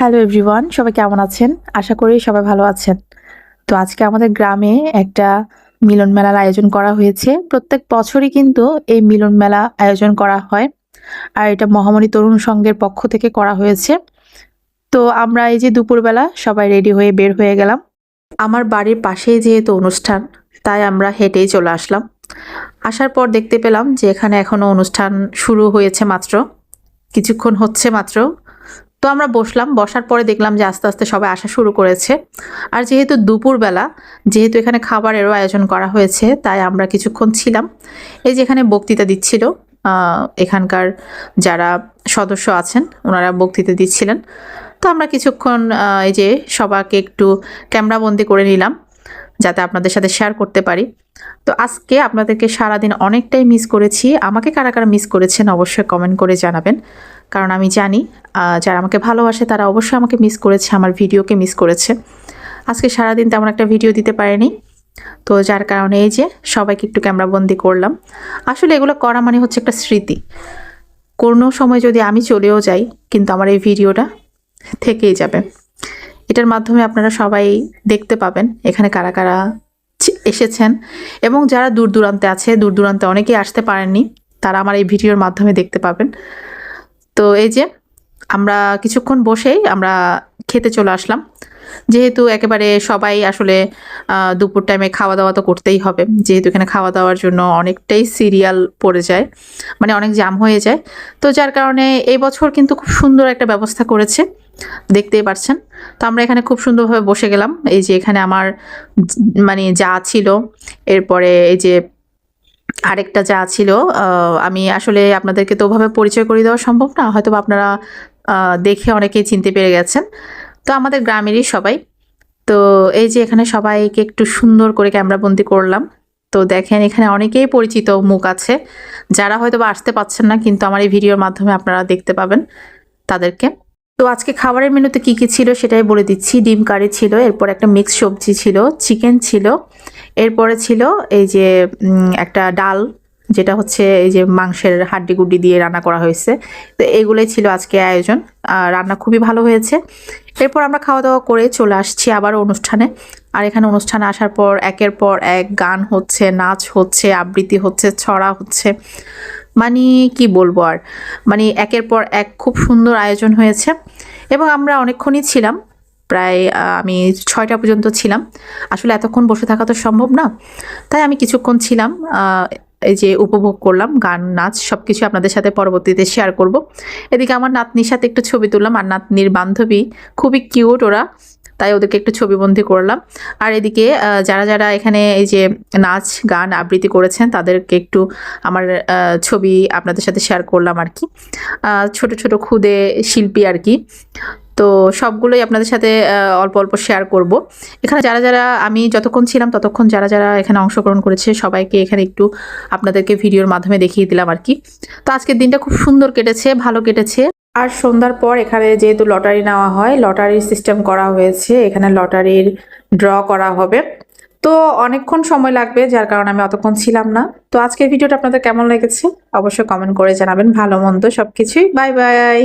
Hello everyone সবাই কেমন আছেন? আশা করি সবাই ভালো আছেন। তো আজকে আমাদের গ্রামে একটা মিলন মেলার আয়োজন করা হয়েছে। প্রত্যেক বছরই কিন্তু এই মিলন মেলা আয়োজন করা হয়। আর এটা মহামণি তরুণ সংঘের পক্ষ থেকে করা হয়েছে। তো আমরা এই যে দুপুরবেলা সবাই রেডি হয়ে বের হয়ে গেলাম। আমার বাড়ির পাশেই যেহেতু অনুষ্ঠান, তাই আমরা হেঁটেই চলে আসলাম। আসার পর দেখতে পেলাম যে এখানে এখনও অনুষ্ঠান শুরু হয়েছে মাত্র। কিছুক্ষণ হচ্ছে মাত্র। তো আমরা বসলাম, বসার পরে দেখলাম যে আস্তে আস্তে সবাই আসা শুরু করেছে। আর যেহেতু দুপুরবেলা, যেহেতু এখানে খাবারেরও আয়োজন করা হয়েছে, তাই আমরা কিছুক্ষণ ছিলাম। এই যে এখানে বক্তৃতা দিচ্ছিল এখানকার যারা সদস্য আছেন, ওনারা বক্তৃতা দিচ্ছিলেন। তো আমরা কিছুক্ষণ এই যে সবাকে একটু ক্যামেরাবন্দি করে নিলাম, যাতে আপনাদের সাথে শেয়ার করতে পারি। তো আজকে আপনাদেরকে সারাদিন অনেকটাই মিস করেছি। আমাকে কারা কারা মিস করেছেন, অবশ্যই কমেন্ট করে জানাবেন। কারণ আমি জানি যারা আমাকে ভালোবাসে তারা অবশ্যই আমাকে মিস করেছে, আমার ভিডিওকে মিস করেছে। আজকে সারাদিন তেমন একটা ভিডিও দিতে পারেনি। তো যার কারণে এই যে সবাইকে একটু ক্যামেরাবন্দি করলাম। আসলে এগুলো করা মানে হচ্ছে একটা স্মৃতি। কোনো সময় যদি আমি চলেও যাই, কিন্তু আমার এই ভিডিওটা থেকেই যাবে। এটার মাধ্যমে আপনারা সবাই দেখতে পাবেন এখানে কারা কারা এসেছেন। এবং যারা দূর দূরান্তে আছে, দূর দূরান্তে অনেকেই আসতে পারেননি, তারা আমার এই ভিডিওর মাধ্যমে দেখতে পাবেন। তো এই যে আমরা কিছুক্ষণ বসেই আমরা খেতে চলে আসলাম। যেহেতু একেবারে সবাই আসলে দুপুর টাইমে খাওয়া দাওয়া তো করতেই হবে। যেহেতু এখানে খাওয়া দাওয়ার জন্য অনেকটাই সিরিয়াল পড়ে যায় মানে অনেক জাম হয়ে যায়। তো যার কারণে এই বছর কিন্তু খুব সুন্দর একটা ব্যবস্থা করেছে, দেখতেই পারছেন। তো আমরা এখানে খুব সুন্দরভাবে বসে গেলাম। এই যে এখানে আমার মানে যা ছিল, এরপরে এই যে আরেকটা যা ছিল আমি আসলে আপনাদেরকে তো ওভাবে পরিচয় করে দেওয়া সম্ভব না হয়তো আপনারা দেখে অনেকেই চিনতে পেরে গেছেন। তো আমাদের গ্রামেরই সবাই। তো এই যে এখানে সবাইকে একটু সুন্দর করে ক্যামেরাবন্দি করলাম। তো দেখেন এখানে অনেকেই পরিচিত মুখ আছে। যারা হয়তো বা আসতে পাচ্ছেন না, কিন্তু আমার এই ভিডিওর মাধ্যমে আপনারা দেখতে পাবেন তাদেরকে। তো আজকে খাবারের মেনুতে কি কি ছিল সেটাই বলে দিচ্ছি। ডিম কারি ছিল, এরপর একটা মিক্স সবজি ছিল চিকেন ছিল এরপরে ছিল এই যে একটা ডাল, যেটা হচ্ছে এই যে মাংসের হাড্ডি গুড্ডি দিয়ে রান্না করা হয়েছে। তো এগুলোই ছিল আজকে আয়োজন। রান্না খুবই ভালো হয়েছে। এরপর আমরা খাওয়া দাওয়া করে চলে আসছি আবার অনুষ্ঠানে। আর এখানে অনুষ্ঠানে আসার পর, একের পর এক গান হচ্ছে, নাচ হচ্ছে, আবৃত্তি হচ্ছে, ছড়া হচ্ছে। মানে কি বলব আর? মানে একের পর এক খুব সুন্দর আয়োজন হয়েছে। এবং আমরা অনেকক্ষণই ছিলাম। প্রায় আমি ছয়টা পর্যন্ত ছিলাম। আসলে এতক্ষণ বসে থাকা তো সম্ভব না। তাই আমি কিছুক্ষণ ছিলাম এই যে উপভোগ করলাম, গান, নাচ সব কিছু আপনাদের সাথে পরবর্তীতে শেয়ার করব। এদিকে আমার নাতনির সাথে একটু ছবি তুললাম, আর নাতনির বান্ধবী খুবই কিউট ওরা, তাই ওদেরকে একটু ছবিবন্দি করলাম। আর এদিকে যারা যারা এখানে এই যে নাচ, গান আবৃত্তি করেছেন, তাদেরকে একটু আমার ছবি আপনাদের সাথে শেয়ার করলাম আর কি। ছোট ছোট খুদে শিল্পী আর কি। তো সবগুলোই আপনাদের সাথে অল্প অল্প শেয়ার করব। এখানে যারা যারা আমি যতক্ষণ ছিলাম ততক্ষণ যারা যারা এখানে অংশগ্রহণ করেছে, সবাইকে এখানে একটু আপনাদেরকে ভিডিওর মাধ্যমে দেখিয়ে দিলাম আর কি। তো আজকের দিনটা খুব সুন্দর কেটেছে, ভালো কেটেছে। আর সন্ধ্যার পর এখানে যেহেতু লটারি নেওয়া হয় লটারির সিস্টেম করা হয়েছে, এখানে লটারির ড্র করা হবে। তো অনেকক্ষণ সময় লাগবে, যার কারণে আমি অতক্ষণ ছিলাম না। তো আজকের ভিডিওটা আপনাদের কেমন লেগেছে? অবশ্যই কমেন্ট করে জানাবেন। ভালো মন্দ সব কিছুই বাই বাই